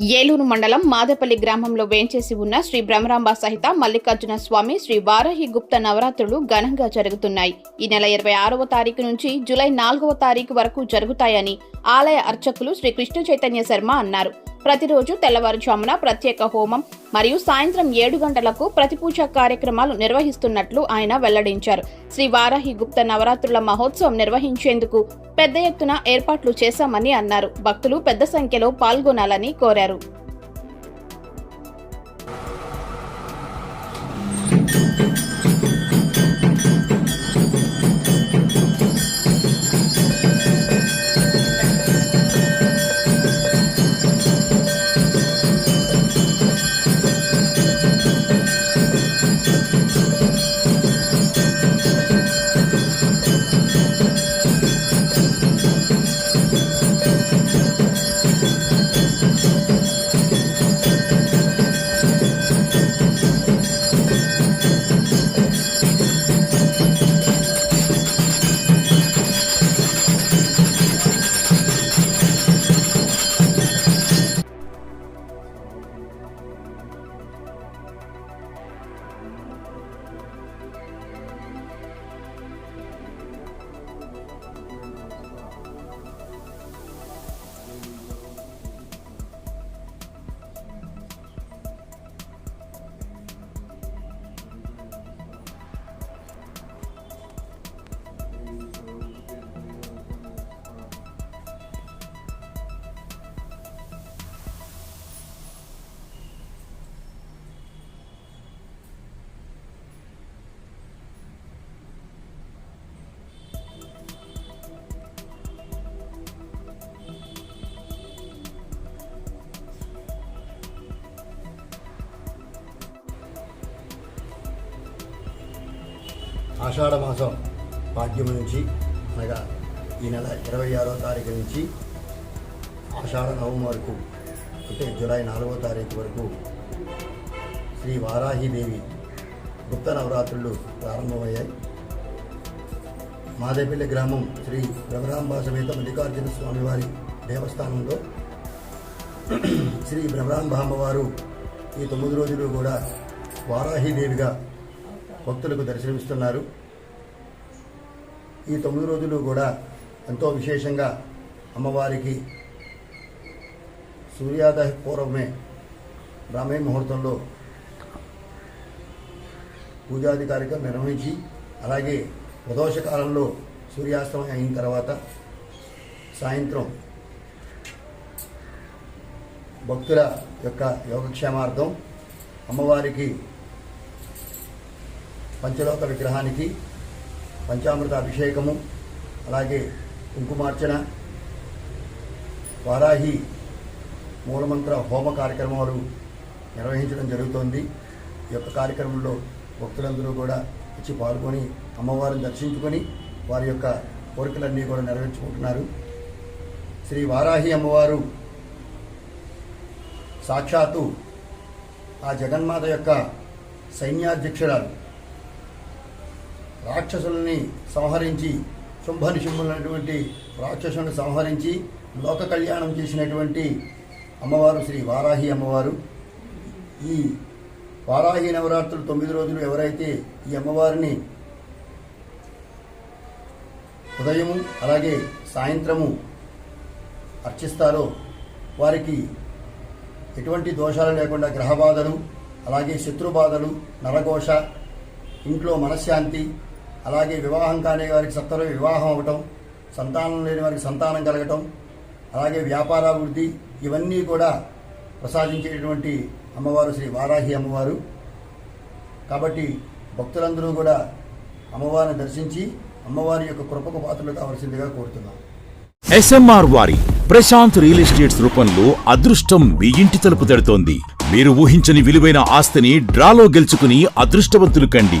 ఏలూరు మండలం మాదేపల్లి గ్రామంలో వేంచేసి ఉన్న శ్రీ భ్రమరాంబ సహిత మల్లికార్జున స్వామి శ్రీ వారాహి గుప్త నవరాత్రులు ఘనంగా జరుగుతున్నాయి. ఈ నెల ఇరవై ఆరవ తారీఖు నుంచి జూలై నాలుగవ తారీఖు వరకు జరుగుతాయని ఆలయ అర్చకులు శ్రీ కృష్ణ చైతన్య శర్మ అన్నారు. ప్రతిరోజు తెల్లవారుజామున ప్రత్యేక హోమం మరియు సాయంత్రం ఏడు గంటలకు ప్రతిపూజ కార్యక్రమాలు నిర్వహిస్తున్నట్లు ఆయన వెల్లడించారు. శ్రీ వారాహి గుప్త నవరాత్రుల మహోత్సవం నిర్వహించేందుకు పెద్ద ఎత్తున ఏర్పాట్లు చేశామని అన్నారు. భక్తులు పెద్ద సంఖ్యలో పాల్గొనాలని కోరారు. ఆషాఢ మాసం పాడ్యము నుంచి అనగా ఈ నెల ఇరవై ఆరో తారీఖు నుంచి ఆషాఢ నవం వరకు అంటే జూలై నాలుగో తారీఖు వరకు శ్రీ వారాహిదేవి గుప్త నవరాత్రులు ప్రారంభమయ్యాయి. మాదేపల్లి గ్రామం శ్రీ భ్రమరాంబ సమేత మల్లికార్జున స్వామివారి దేవస్థానంలో శ్రీ భ్రమరాంబామ్మవారు ఈ తొమ్మిది రోజులు కూడా వారాహిదేవిగా భక్తులకు దర్శనమిస్తున్నారు. ఈ తొమ్మిది రోజులు కూడా ఎంతో విశేషంగా అమ్మవారికి సూర్యోదయ పూర్వమే బ్రాహ్మీ ముహూర్తంలో పూజాది కార్యక్రమం నిర్వహించి అలాగే ప్రదోష కాలంలో సూర్యాస్తమయం అయిన తర్వాత సాయంత్రం భక్తుల యొక్క యోగక్షేమార్థం అమ్మవారికి పంచలోక విగ్రహానికి పంచామృత అభిషేకము అలాగే కుంకుమార్చన వారాహి మూలమంత్ర హోమ కార్యక్రమాలు నిర్వహించడం జరుగుతోంది. ఈ యొక్క కార్యక్రమంలో భక్తులందరూ కూడా వచ్చి పాల్గొని అమ్మవారిని దర్శించుకొని వారి యొక్క కోరికలన్నీ కూడా నెరవేర్చుకుంటున్నారు. శ్రీ వారాహి అమ్మవారు సాక్షాత్తు ఆ జగన్మాత యొక్క సైన్యాధ్యక్షురాలు రాక్షసుల్ని సంహరించి శుంభ రాక్షసుని సంహరించి లోక కళ్యాణం చేసినటువంటి అమ్మవారు శ్రీ వారాహి అమ్మవారు. ఈ వారాహి నవరాత్రులు తొమ్మిది రోజులు ఎవరైతే ఈ అమ్మవారిని ఉదయము అలాగే సాయంత్రము అర్చిస్తారో వారికి ఎటువంటి దోషాలు లేకుండా గ్రహబాధలు అలాగే శత్రుబాధలు నరఘోష ఇంట్లో మనశ్శాంతి అలాగే వివాహం కాని వారికి సత్వర వివాహం అవ్వటం సంతానం లేని వారికి సంతానం కలగటం అలాగే వ్యాపారాభివృద్ధి ఇవన్నీ కూడా ప్రసాదించేటటువంటి అమ్మవారు శ్రీ వారాహి అమ్మవారు. కాబట్టి భక్తులందరూ కూడా అమ్మవారిని దర్శించి అమ్మవారి యొక్క కృపకు పాత్రలు కావాల్సిందిగా కోరుతున్నాం. ఎస్ఎంఆర్ వారి ప్రశాంత్ రియల్ ఎస్టేట్స్ రూపంలో అదృష్టం మీ ఇంటి తలుపు తడుతోంది. మీరు ఊహించని విలువైన ఆస్తిని డ్రాలో గెలుచుకుని అదృష్టవంతులు కండి.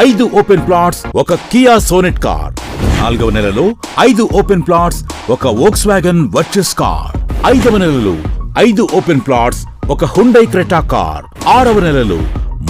ఐదు ఓపెన్ ప్లాట్స్ ఒక కియా సోనెట్ కార్. నాలుగవ నెలలో ఐదు ఓపెన్ ప్లాట్స్ ఒక వోక్స్ వ్యాగన్ వర్చస్ కార్. ఐదవ నెలలో ఐదు ఓపెన్ ప్లాట్స్ ఒక హుండై క్రెటా కార్. ఆరవ నెలలో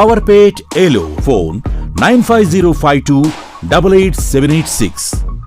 PowerPage Hello. Phone 95052 88786.